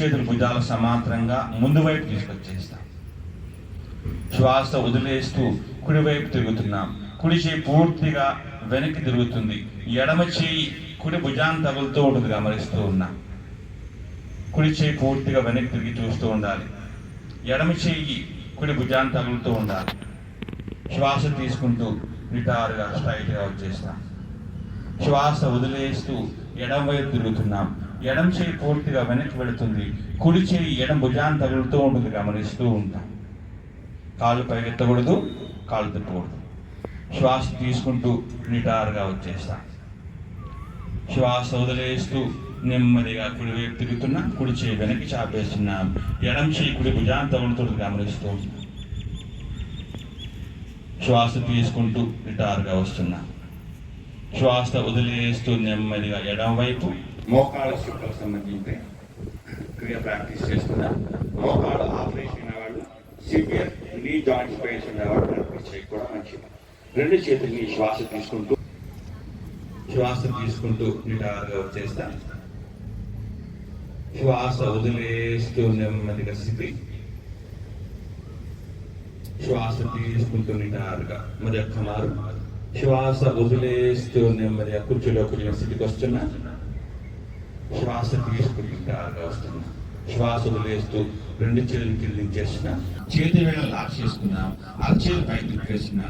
చేతులు భుజాల సమాంతరంగా ముందు వైపు తీసుకొచ్చేస్తాం. శ్వాస వదిలేస్తూ కుడివైపు తిరుగుతున్నాం. కుడి చేయి పూర్తిగా వెనక్కి తిరుగుతుంది. ఎడమ చేయి కుడి భుజాన్ని తగులుతూ ఉంటుంది గమనిస్తూ ఉన్నాం. కుడి చేయి పూర్తిగా వెనక్కి తిరిగి చూస్తూ ఉండాలి. ఎడమ చేయి కుడి భుజాన్ని తగులుతూ ఉండాలి. శ్వాస తీసుకుంటూ నిటారుగా స్ట్రైట్గా వచ్చేస్తాం. శ్వాస వదిలేస్తూ ఎడమ వైపు తిరుగుతున్నాం. ఎడం చేయి పూర్తిగా వెనక్కి వెళుతుంది. కుడి చేయి ఎడం భుజాన్ని తగులుతూ ఉంటుంది. గమనిస్తూ ఉంటాం. కాలు పైకెత్తకూడదు కాలు తిప్పకూడదు. శ్వాస తీసుకుంటూ నిటారుగా వచ్చేస్తాం. శ్వాస వదిలేస్తూ నెమ్మదిగా కుడి వైపు తిరుగుతున్నాం కుడి చేయి వెనక్కి చాపేస్తున్నాం. ఎడం చేయి కుడి భుజాన్ని తగులుతుంది. గమనిస్తూ శ్వాస తీసుకుంటూ నిటారుగా వస్తున్నాం. శ్వాస వదిలేస్తూ నెమ్మదిగా ఎడం వైపు మోకాళ్ళ చుట్టకు సంబంధించి క్రియ ప్రాక్టీస్ చేస్తున్నా మోకాళ్ళ ఆపరేషన్ అయిన వాళ్ళు సివియర్ నీ జాయింట్స్ పెయిన్స్ ఉండేవాళ్ళు ప్రాక్టీస్ చేయకపోవడం మంచిది రెండు చేతుల్ని శ్వాస తీసుకుంటూ శ్వాస తీసుకుంటూ నిటారుగా వచ్చేస్తా శ్వాస వదిలేస్తూ నెమ్మదిగా స్థితి శ్వాస తీసుకుంటూ నిటారుగా మరి ఒక్క మారు. శ్వాస వదిలేస్తూ నెమ్మదిగా కుర్చీలో కూర్చున్న స్థితికి వస్తున్నా. శ్వాస తీసుకుని నిటారుగా వస్తున్నాం శ్వాస వదిలేస్తూ రెండు చేతులు కిందించేసిన చేతి వేళ లాక్ చేసుకున్నాం. అరచేతి పైకి వేసినా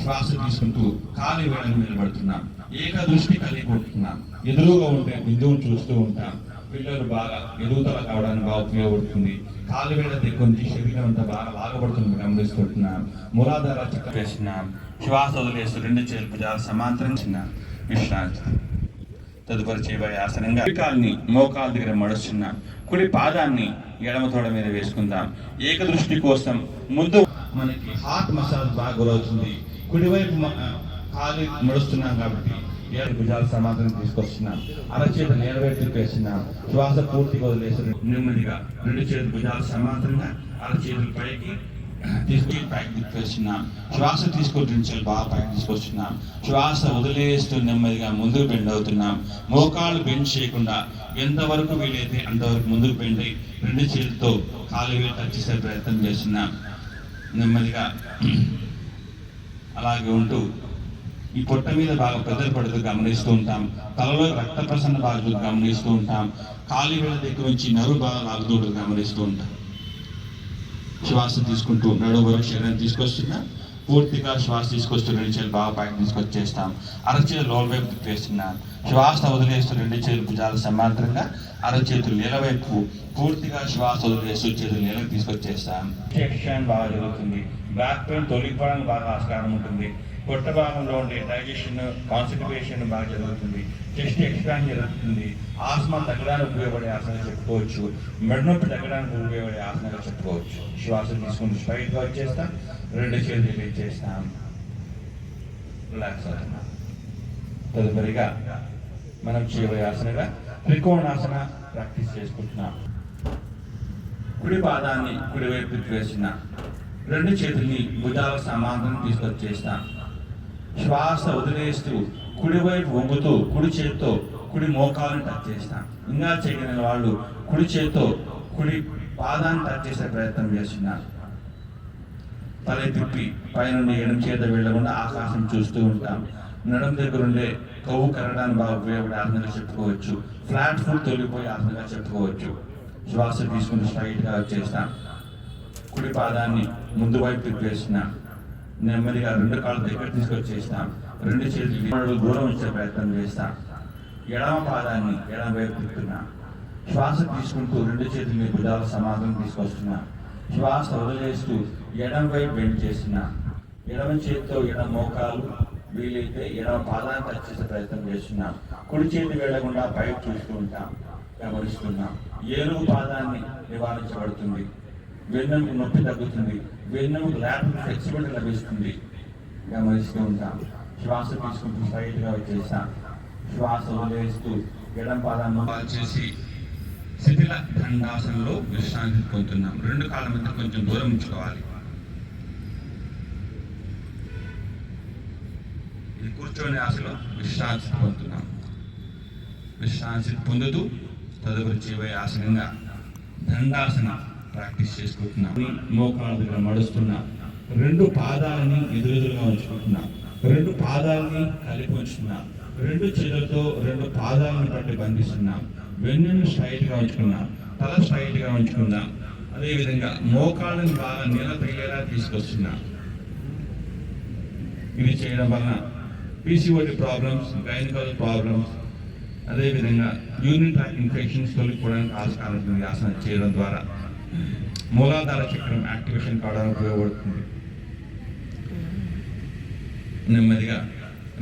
శ్వాస తీసుకుంటూ కాలి వేళను నిలబడుతున్నాం. ఏక దృష్టి కలిగి ఉంటున్నాం ఎదురుగా ఉంటే బిందువును చూస్తూ ఉంటాం. పిల్లలు బాగా ఎదుగుదల కావడానికి బాగా ఉపయోగపడుతుంది. కాలు వేళ దగ్గరించి శరీరం అంతా బాగా లాగబడుతుంది. గమనిస్తుంటున్నాం మూలాధార చక్క వేసినాం. శ్వాస వదిలేస్తూ రెండు చేతులు భుజాలు సమాంతరం చిన్న విశ్రాంతి తదుపరి చేయబోయే ఆసనంగా కుడి కాల్ని మోకాల దగ్గర మడుస్తున్నాం కుడి పాదాన్ని ఎడమ తోడ మీద వేసుకుందాం. ఏక దృష్టి కోసం ముందు మనకి హార్ట్ మసాజ్ బాగా గురవుతుంది. కుడివైపు కాలు మడుస్తున్నాం కాబట్టి ఏడు భుజాలు సమాధానం తీసుకొస్తున్నాం. అరచేత నేలవైపు తిప్పేస్తున్నాం. శ్వాస పూర్తిగా వదిలేసి నెమ్మదిగా రెండు చేతులు భుజాలు సమాంతరంగా అరచేతులు పైకి తీసుకుని పైకి తిప్పేస్తున్నాం శ్వాస తీసుకుంటే బాగా పైకి తీసుకొస్తున్నాం శ్వాస వదిలేస్తూ నెమ్మదిగా ముందుకు బెండ్ అవుతున్నాం. మోకాలు బెండ్ చేయకుండా ఎంతవరకు వీలైతే అంతవరకు ముందుకు బెండ్ అయి రెండు చేతులతో కాలు వేలు టచ్ చేసే ప్రయత్నం చేస్తున్నాం నెమ్మదిగా అలాగే ఉంటూ ఈ పొట్ట మీద బాగా పెద్దలు పడుతూ గమనిస్తూ ఉంటాం. తలలో రక్త ప్రసరణ బాగా గమనిస్తూ ఉంటాం. కాలి వేళ దగ్గర నుంచి నరువు బాగా లాగుతూ గమనిస్తూ ఉంటాం. శ్వాస తీసుకుంటూ నడు వరకు శరీరం తీసుకొస్తున్నా. పూర్తిగా శ్వాస తీసుకొస్తూ రెండు చేతులు బాగా పైకి తీసుకొచ్చేస్తాం. అరచేతులు లోలవైపు తిప్పేస్తున్నాం. శ్వాస వదిలేస్తూ రెండు చేతులు భుజాలు సమాంతరంగా అరచేతులు నేలవైపు పూర్తిగా శ్వాస వదిలేస్తూ చేతులు నేలకు తీసుకొచ్చేస్తాం. బాగా జరుగుతుంది. బ్యాక్ పెయిన్ తొలగిపోవడానికి బాగా ఆస్కారం ఉంటుంది. పొట్ట భాగంలో ఉండే డైజెషన్ కాన్స్టిపేషన్ బాగా జరుగుతుంది. చెస్ట్ ఎక్స్పాండ్ జరుగుతుంది. ఆస్మా తగ్గడానికి ఉపయోగపడే ఆసనంగా చెప్పుకోవచ్చు. మెడనొప్పి తగ్గడానికి ఉపయోగపడే ఆసనాలు చెప్పుకోవచ్చు. శ్వాస తీసుకుని స్ట్రైట్ వచ్చేస్తాం రెండు చేతులు ఇచ్చేస్తాం. రిలాక్స్ అవుతున్నాం. తదుపరిగా మనం చేయబోయే ఆసనగా త్రికోణాసన ప్రాక్టీస్ చేసుకుంటున్నాం. కుడి పాదాన్ని కుడివైపు వేసిన రెండు చేతుల్ని భుజాల సమాంతరం తీసుకొచ్చేస్తాం. శ్వాస వదిలేస్తూ కుడివైపు వంగుతూ కుడి చేత్తో కుడి మోకాలను టచ్ చేస్తాం ఇంకా చేయగలిగిన వాళ్ళు కుడి చేత్తో కుడి పాదాన్ని టచ్ చేసే ప్రయత్నం చేస్తున్నారు. తల తిప్పి పైనుండి ఎడం చేత వెళ్ళకుండా ఆకాశం చూస్తూ ఉంటాం. నడం దగ్గర ఉండే కొవ్వు కరగడానికి బాగా ఉపయోగపడే ఆసనంగా చెప్పుకోవచ్చు. ఫ్లాట్ ఫుడ్ తొలిపోయి ఆసనంగా చెప్పుకోవచ్చు. శ్వాస తీసుకుని స్ట్రైట్గా వచ్చేస్తాం కుడి పాదాన్ని ముందు వైపు తిప్పేస్తున్నాం. నెమ్మదిగా రెండు కాళ్ళు దగ్గర తీసుకొచ్చేస్తాం రెండు చేతులు దూరం వచ్చే ప్రయత్నం చేస్తాం ఎడమ పాదాన్ని ఎడమ వైపు తిప్పుతున్నాం. శ్వాస తీసుకుంటూ రెండు చేతుల్ని భుజాల సమాధానం తీసుకొస్తున్నాం. శ్వాస వదిలేస్తూ ఎడమ వైపు బెండ్ చేస్తున్నాం. ఎడమ చేతితో ఎడమ మోకాలు వీలైతే ఎడమ పాదాన్ని టచ్ చేసే ప్రయత్నం చేస్తున్నాం. కుడి చేతి వెళ్ళకుండా పైకి చూస్తూ ఉంటాం. గమనిస్తున్నాం. ఏనుగు పాదాన్ని నివారించబడుతుంది. వెన్నుకు నొప్పి తగ్గుతుంది. వెన్నెముక ల్యాబ్ ఫ్లెక్సిబిలిటీ లభిస్తుంది. గమనిస్తూ ఉంటాం శ్వాస తీసుకుంటూ స్ట్రైట్గా వచ్చేస్తాం. శ్వాస వదిలేస్తూ ఎడం పాదాన్ని చేసి శిథిల దండాసనలో విశ్రాంతి పొందుతున్నాం. రెండు కాళ్ళ మధ్య కొంచెం దూరం ఉంచుకోవాలి. ఇది కూర్చొని ఆశలో విశ్రాంతి పొందుతున్నాం. విశ్రాంతి పొందుతూ తదుపరి చేయబోయే ఆసనంగా దండాసన ప్రాక్టీస్ చేసుకుంటున్నాను మోకాళ్ళ దగ్గర మడుస్తున్నా రెండు పాదాలని ఎదురెదురుగా ఉంచుకుంటున్నా. రెండు పాదాలని కలిపి ఉంచుతున్నా. రెండు చేతులతో రెండు పాదాలను పట్టి బంధిస్తున్నా. వెన్నును స్ట్రైట్గా ఉంచుకున్నా. తల స్ట్రైట్గా ఉంచుకున్నా. అదేవిధంగా మోకాళ్ళని బాగా నిలబెయ్యేలా తీసుకొస్తున్నా. ఇది చేయడం వలన పీసీఓడి ప్రాబ్లమ్స్ గైనకల్ ప్రాబ్లమ్స్ అదేవిధంగా యూరిన్ ట్రాక్ ఇన్ఫెక్షన్స్ తొలగిపోవడానికి ఆస్కారం ఉంటుంది. ఆసనం చేయడం ద్వారా. మూలాధార చక్రం యాక్టివేషన్ కావడానికి ఉపయోగపడుతుంది. నెమ్మదిగా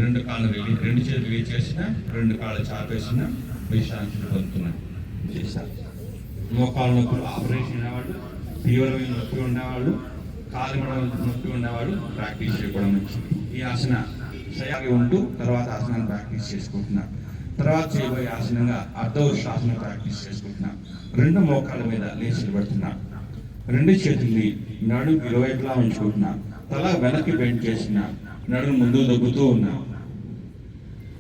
రెండు కాళ్ళు రిలీ రెండు చేతులు రిలీజ్ చేసిన రెండు కాళ్ళు చాపేసిన విశ్రాంతిని పొందుతున్నాం మోకాళ్ళ నొప్పులు ఆపరేషన్ అనేవాళ్ళు తీవ్రమైన నొప్పి ఉండేవాళ్ళు కాలు మడమ నొప్పి ఉండేవాళ్ళు ప్రాక్టీస్ చేసుకోవడం మంచిది. ఈ ఆసన సయాగి ఉంటూ తర్వాత ఆసనాన్ని ప్రాక్టీస్ చేసుకుంటున్నారు. తర్వాత చేయబోయే ఆసనంగా అర్ధవృష్టాసనం ప్రాక్టీస్ చేసుకుంటున్నాం. రెండు మోకాల మీద లేచి నిలబడుతున్నాం. రెండు చేతుల్ని నడుము ఇరువైపులా ఉంచుకుంటున్నాం. తల వెనక్కి బెండ్ చేసిన నడుము ముందు దొబ్బుతూ ఉన్నాం.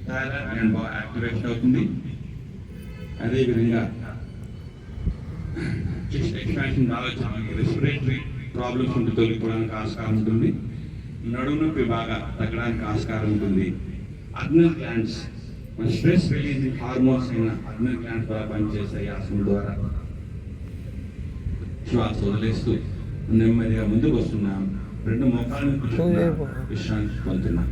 థైరాయిడ్ బాగా యాక్టివేషన్ అవుతుంది. అదేవిధంగా చెస్ట్ ఎక్స్పాన్షన్ బాగా రెస్పిరేటరీ ప్రాబ్లమ్స్ ఉంటే తొలగిపోవడానికి ఆస్కారం ఉంటుంది. నడుము నొప్పి బాగా తగ్గడానికి ఆస్కారం ఉంటుంది. అడ్నల్ గ్లాండ్స్ మన స్ట్రెస్ రిలీజింగ్ హార్మోన్స్ అయిన అడ్నల్ గ్లాండ్ ద్వారా పనిచేస్తాయి ఆసనం ద్వారా శ్వాస వదిలేస్తూ నెమ్మదిగా ముందుకు వస్తున్నాం. రెండు మోకాలను విశ్రాంతి పొందుతున్నాం.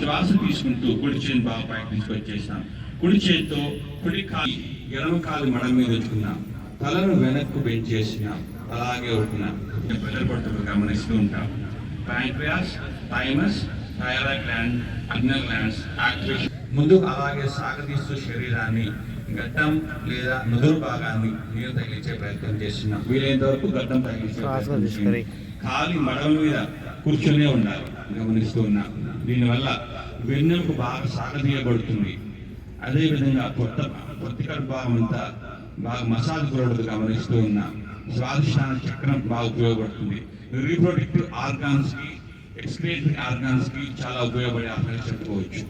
శ్వాస తీసుకుంటూ కుడి చేతి బాగా పైకి తీసుకొచ్చేసాం. కుడి చేతితో కుడి కాలు ఎడమ కాలు మడ మీద ఉంచుకున్నాం. తలను వెనక్కు పెంచేసినాం అలాగే ఉంటున్నాం. పిల్లలు పడుతున్న గమనిస్తూ ఉంటాం. Pancreas thymus thyroid gland adrenal glands activation ముందు అలాగే సాగదీస్తూ శరీరాన్ని గడ్డం లేదా నుదురు భాగాన్ని నీరు తగిలించే ప్రయత్నం చేస్తున్నాం వీలైనంత వరకు గడ్డం తగిలించే ప్రయత్నం చేయండి. కాలి మడమ మీద కూర్చొనే ఉండాలి. గమనిస్తూ ఉన్నాం. దీనివల్ల వెన్నెలకు బాగా సాగదీయబడుతుంది అదేవిధంగా పొట్ట పొత్తికడ భాగం అంతా బాగా మసాజ్ గురవుతుంది గమనిస్తూ ఉన్నాం. స్వాదిష్టాన చక్రం బాగా ఉపయోగపడుతుంది. రీప్రొడక్టివ్ ఆర్గాన్స్కి ఎక్స్క్రేటరీ ఆర్గాన్స్కి చాలా ఉపయోగపడే ఆసనం చెప్పుకోవచ్చు.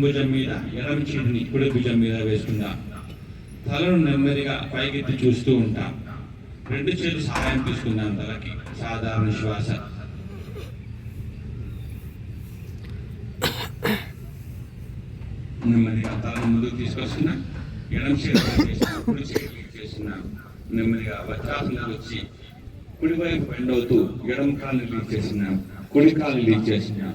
భుజం మీద ఎడమ చేతిని కుడి భుజం మీద వేసుకుందాం. తలను నెమ్మదిగా పైకెత్తి చూస్తూ ఉంటాం. రెండు చేతులు సహాయం తీసుకుందాం తలకి. సాధారణ శ్వాస. నెమ్మదిగా తలను ముందుకు తీసుకొస్తున్నా. ఎడమ చేతి చేసిన నెమ్మదిగా వజ్రాసనకు వచ్చి కుడివైపు బెండ్ అవుతూ ఎడమ కాళ్ళు లీక్ చేస్తున్నాం. కుడి కాలు లీడ్ చేసిన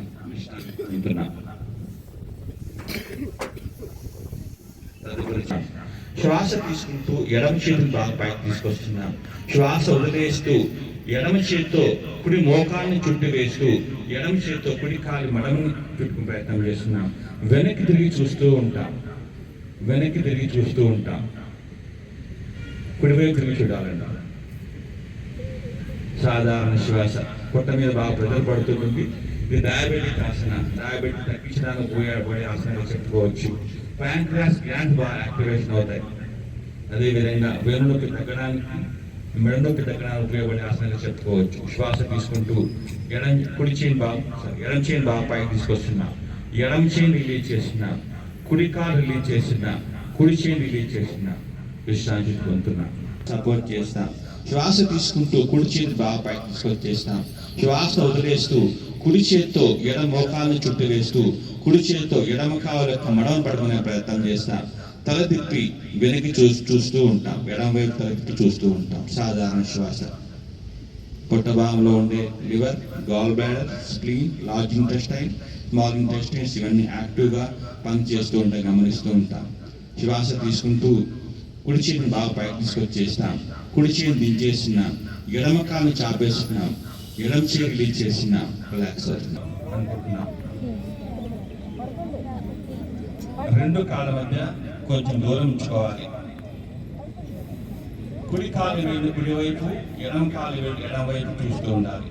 శ్వాస. తీసుకుంటూ ఎడమ చేతిని బాగా పైకి తీసుకొస్తున్నాం. శ్వాస వదిలేస్తూ ఎడమ చేతితో కుడి మోకాల్ని చుట్టు వేస్తూ ఎడమ చేతితో కుడి కాలి మడమని చుట్టుకు ప్రయత్నం చేస్తున్నాం. వెనక్కి తిరిగి చూస్తూ ఉంటాం. వెనక్కి తిరిగి చూస్తూ ఉంటాం. కుడివైపు తిరిగి చూడాలండి సాధారణ శ్వాస. పొట్ట మీద బాగా ప్రెజర్ పడుతుంది ఇది డయాబెటిక్ ఆసన. డయాబెటిక్ తగ్గించడానికి ఉపయోగపడే ఆసనంగా చెప్పుకోవచ్చు. ప్యాంక్రాస్ గ్లాండ్ బాగా యాక్టివేషన్ అవుతాయి. అదేవిధంగా వేణునొప్పి తగ్గడానికి మెడనొప్పి తగ్గడానికి ఉపయోగపడే ఆసనంగా చెప్పుకోవచ్చు. శ్వాస తీసుకుంటూ ఎడం కుడి చేయిని బాగా ఎడం చేయిని బాగా పైకి తీసుకొస్తున్నా. ఎడం చేయిని రిలీజ్ చేస్తున్నా. కుడి కాలు రిలీజ్ చేస్తున్నా. కుడి చేయిని రిలీజ్ చేస్తున్నా. విశ్రాంతి పొందుతున్నా. సపోర్ట్ చేస్తాం శ్వాస తీసుకుంటూ కుడి చేతి బాగా పైకి తీసుకొచ్చేస్తాం శ్వాస వదిలేస్తూ కుడి చేత్తో ఎడమ మోకాలను చుట్టూ వేస్తూ కుడి చేత్తో ఎడమ కాలు యొక్క మడమ పడుకునే ప్రయత్నం చేస్తాం. తల తిప్పి వెనక్కి చూ చూస్తూ ఉంటాం. ఎడమ వైపు తల తిప్పి చూస్తూ ఉంటాం. సాధారణ శ్వాస. పొట్ట భాగంలో ఉండే liver gall bladder spleen large intestine small intestines ఇవన్నీ యాక్టివ్గా పనిచేస్తూ ఉంటాయి గమనిస్తూ ఉంటాం. శ్వాస తీసుకుంటూ కుడి చేతిని బాగా పైకి తీసుకొచ్చేస్తాం. కుడి చేతిని దించేస్తున్నాం. ఎడమ కాలు చాపేస్తున్నాం. ఎడమ రిలీజ్ చేసిన రిలాక్స్ అనుకుంటున్నాం. రెండు కాళ్ళ మధ్య కొంచెం దూరం ఉంచుకోవాలి. కుడి కాలు వేలు కుడి వైపు ఎడమ కాలు వేలు ఎడం వైపు చూస్తూ ఉండాలి.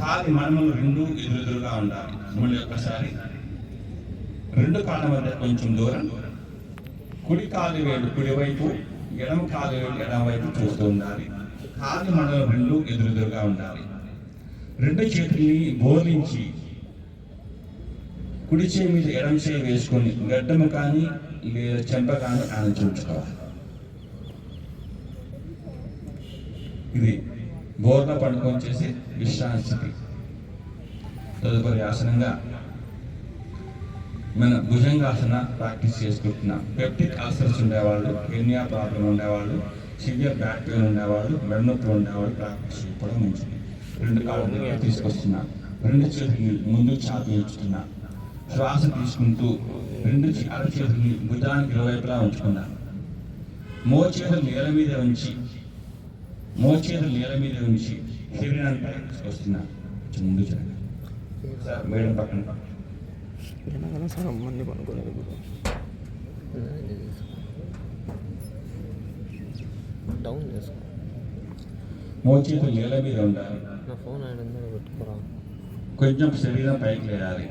కాలి మడమలు రెండు ఎదురెదురుగా ఉండాలి. మళ్ళీ ఒక్కసారి రెండు కాళ్ళ మధ్య కొంచెం దూరం కుడి కాలు వేలు కుడి వైపు ఎడమ కాలు వేలు ఎడం వైపు చూస్తూ ఉండాలి. కాలి మడమలు రెండు ఎదురెదురుగా ఉండాలి. రెండు చేతుల్ని బోధించి కుడి చేయి మీద ఎడమ చేయి వేసుకొని గడ్డము కానీ లేదా చెంప కానీ ఆనంచి ఉంచుకోవాలి ఇది బోర్న పండుకొని చేసే విశ్రాంతి. స్థితి తదుపరి ఆసనంగా మన భుజంగాసన ప్రాక్టీస్ చేసుకుంటున్నాం. పెప్టిక్ అల్సర్స్ ఉండేవాళ్ళు కెన్యా ప్రాబ్లం ఉండేవాళ్ళు సివియర్ బ్యాక్ పెయిన్ ఉండేవాళ్ళు మెడనొప్పి ఉండేవాళ్ళు ప్రాక్టీస్ చేసుకోవడం మంచిది. రెండు కాళ్ళ దగ్గర తీసుకొస్తున్నా రెండు చేతులు ముందు చాపి ఉంచుతున్నా శ్వాస తీసుకుంటూ రెండు చే- అర చేతుల్ని భుజానికి ఇరువైపులా ఉంచుకున్నా. మోచేతులు నేల మీద ఉంచి మోచేతులు నేల మీద ఉంచి శరీరాన్ని పైకి తీసుకొస్తున్నా. ముందు జరగండి సార్ మేడం పక్కన. మంది పనుకోలేదు డౌన్ చేసుకో మోచేతులు నేల మీద ఉండాలి. ఫోన్ కొంచెం శరీరం పైకి లేయాలి.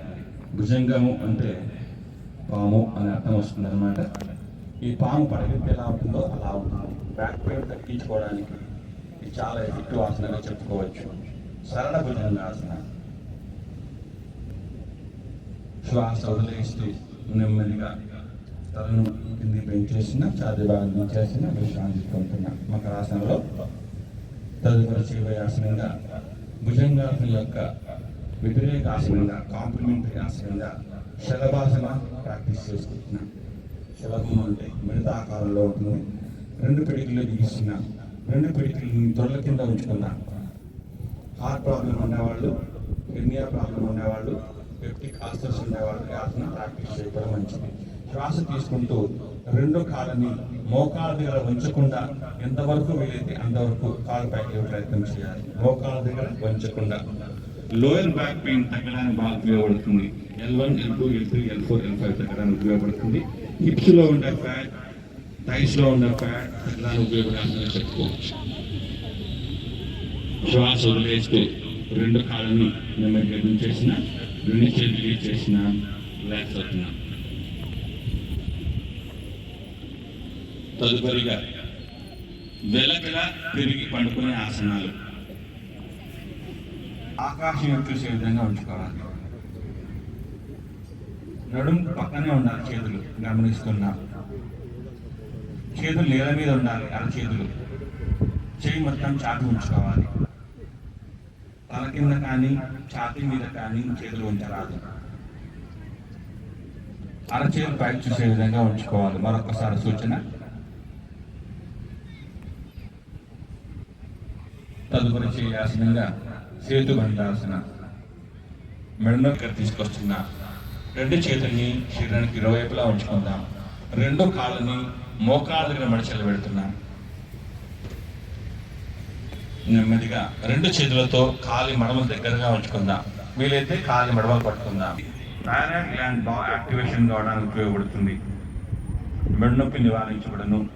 భుజంగము అంటే పాము అని అర్థం వస్తుంది అనమాట ఈ పాము పడగెత్తి ఎలా ఉంటుందో అలా ఉంటుంది. బ్యాక్ పెయిన్ తగ్గించుకోవడానికి ఇది చాలా ఎఫెక్టివ్ ఆసనంగా చెప్పుకోవచ్చు. సరళ భుజంగాసన శ్వాస వదిలేస్తూ నెమ్మదిగా తలను కింది పెంచేసిన ఛాతి భాగం దించేసిన విశ్రాంతి పొందుతున్నాం. మకరాసనంలో తదుపరి చేయబోయే ఆసనంగా భుజంగాసనం యొక్క వ్యతిరేక ఆసనంగా కాంప్లిమెంటరీ ఆసనంగా శలభాసన ప్రాక్టీస్ చేసుకుంటున్నాం. శలభం అంటే మిడత ఆకారంలో ఉంటుంది. రెండు పిడికిలు బిగిస్తున్నా. రెండు పిడికిల్ని దొరల కింద ఉంచుకున్న. హార్ట్ ప్రాబ్లం ఉండేవాళ్ళు కిడ్నియా ప్రాబ్లం ఉండేవాళ్ళు పెప్టిక్ ఆల్సర్స్ ఉండేవాళ్ళు ఆసన ప్రాక్టీస్ చేయడం మంచిది. శ్వాస తీసుకుంటూ రెండు కాళ్ళని మోకాళ్ళ దగ్గర వంచకుండా ఎంతవరకు వీలైతే అంతవరకు కాలు పైకి ప్రయత్నం చేయాలి. మోకాళ్ళ దగ్గర వంచకుండా. లోయర్ బ్యాక్ పెయిన్ తగ్గడానికి బాగా ఉపయోగపడుతుంది. L one L two L three L four L five తగ్గడానికి ఉపయోగపడుతుంది. హిప్స్లో ఉండే ఫ్యాట్ థైస్లో ఉండే ఫ్యాట్ తగ్గడానికి ఉపయోగపడాలని చెప్పుకోవచ్చు. శ్వాస వదిలేస్తూ రెండు కాళ్ళని నెమ్మదిగా చేసిన రెండు చేతులు చేసిన రిలాక్స్ అవుతున్నాం. తదుపరిగా వెలకల తిరిగి పండుకునే ఆసనాలు. ఆకాశం వైపు చూసే విధంగా ఉంచుకోవాలి నడుము పక్కనే ఉండాలి చేతులు గమనిస్తున్నా. చేతులు నేల మీద ఉండాలి అరచేతులు చేయి మొత్తం చాటు ఉంచుకోవాలి. తల కింద కానీ ఛాతీ మీద కానీ చేతులు ఉంచరాదు. అరచేతులు పైకి చూసే విధంగా ఉంచుకోవాలి. మరొకసారి సూచన. తదుపరి చేయాసనంగా సేతు భండాసన మెడను తీసుకొస్తున్న రెండు చేతుల్ని శరీరానికి ఇరువైపులా ఉంచుకుందాం. రెండు కాళ్ళని మోకాళ్ళ దగ్గర మడిచెలు పెడుతున్నాం. నెమ్మదిగా రెండు చేతులతో కాలి మడమలు దగ్గరగా ఉంచుకుందాం. వీలైతే కాలి మడమలు పట్టుకుందాం. థైరాయిడ్ గ్లాండ్ బాగా యాక్టివేషన్ కావడానికి ఉపయోగపడుతుంది. మెడ నొప్పి నివారించబడను.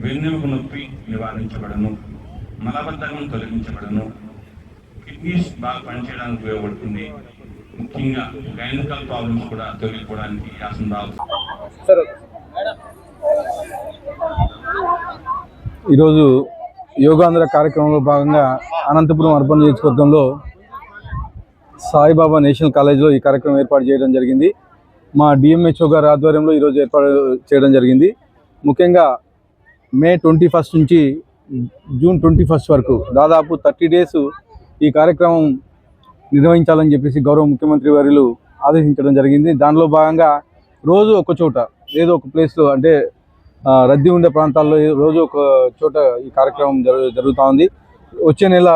వెన్నెముక నొప్పి నివారించబడను. మలబద్ధకం తొలగించబడను. కిడ్నీస్ బాగా పనిచేయడానికి ఉపయోగపడుతుంది. ముఖ్యంగా గైనకల్ ప్రాబ్లమ్స్ కూడా తొలగిపోవడానికి ఈ ఆసనం బాగా ఈరోజు యోగాంధ్ర కార్యక్రమంలో భాగంగా అనంతపురం అర్బన్ నియోజకవర్గంలో సాయిబాబా నేషనల్ కాలేజ్లో ఈ కార్యక్రమం ఏర్పాటు చేయడం జరిగింది. మా డిఎంహెచ్ఓ గారి ఆధ్వర్యంలో ఈరోజు ఏర్పాటు చేయడం జరిగింది. ముఖ్యంగా మే ట్వంటీ ఫస్ట్ నుంచి జూన్ ట్వంటీ ఫస్ట్ వరకు దాదాపు థర్టీ డేస్ ఈ కార్యక్రమం నిర్వహించాలని చెప్పేసి గౌరవ ముఖ్యమంత్రి వర్యులు ఆదేశించడం జరిగింది. దానిలో భాగంగా రోజు ఒక చోట ఏదో ఒక ప్లేస్లో అంటే రద్దీ ఉండే ప్రాంతాల్లో రోజు ఒక చోట ఈ కార్యక్రమం జరు జరుగుతూ ఉంది. వచ్చే నెల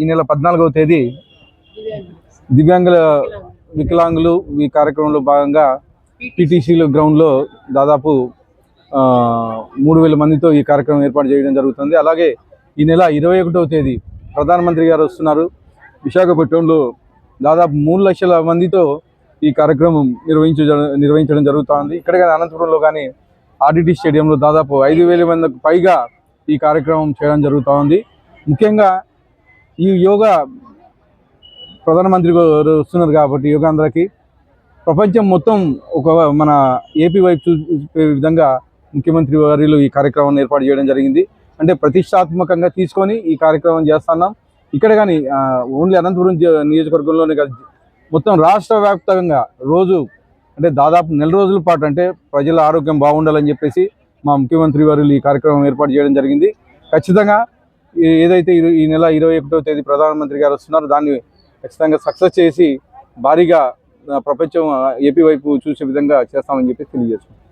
ఈ నెల పద్నాలుగవ తేదీ దివ్యాంగుల వికలాంగులు ఈ కార్యక్రమంలో భాగంగా టీటీసీలో గ్రౌండ్లో దాదాపు మూడు వేల మందితో ఈ కార్యక్రమం ఏర్పాటు చేయడం జరుగుతుంది. అలాగే ఈ నెల ఇరవై ఒకటవ తేదీ ప్రధానమంత్రి గారు వస్తున్నారు. విశాఖపట్నంలో దాదాపు మూడు లక్షల మందితో ఈ కార్యక్రమం నిర్వహించ నిర్వహించడం జరుగుతుంది. ఇక్కడ కానీ అనంతపురంలో కానీ ఆర్డిటి స్టేడియంలో దాదాపు ఐదు వేల మందికి పైగా ఈ కార్యక్రమం చేయడం జరుగుతూ ఉంది ముఖ్యంగా ఈ యోగా ప్రధానమంత్రి గారు వస్తున్నారు కాబట్టి యోగాంధ్రకి. ప్రపంచం మొత్తం ఒక మన ఏపీ వైపు చూపే విధంగా ముఖ్యమంత్రి వారిలో ఈ కార్యక్రమాన్ని ఏర్పాటు చేయడం జరిగింది. అంటే ప్రతిష్టాత్మకంగా తీసుకొని ఈ కార్యక్రమం చేస్తున్నాం. ఇక్కడ కానీ ఓన్లీ అనంతపురం నియోజకవర్గంలోనే కాదు మొత్తం రాష్ట్ర వ్యాప్తంగా రోజు అంటే దాదాపు నెల రోజుల పాటు అంటే ప్రజల ఆరోగ్యం బాగుండాలని చెప్పేసి మా ముఖ్యమంత్రి వారు ఈ కార్యక్రమం ఏర్పాటు చేయడం జరిగింది. ఖచ్చితంగా ఏదైతే ఈ- ఈ నెల ఇరవై ఒకటో తేదీ ప్రధానమంత్రి గారు వస్తున్నారో దాన్ని ఖచ్చితంగా సక్సెస్ చేసి భారీగా ప్రపంచం ఏపీ వైపు చూసే విధంగా చేస్తామని చెప్పి తెలియజేస్తున్నాం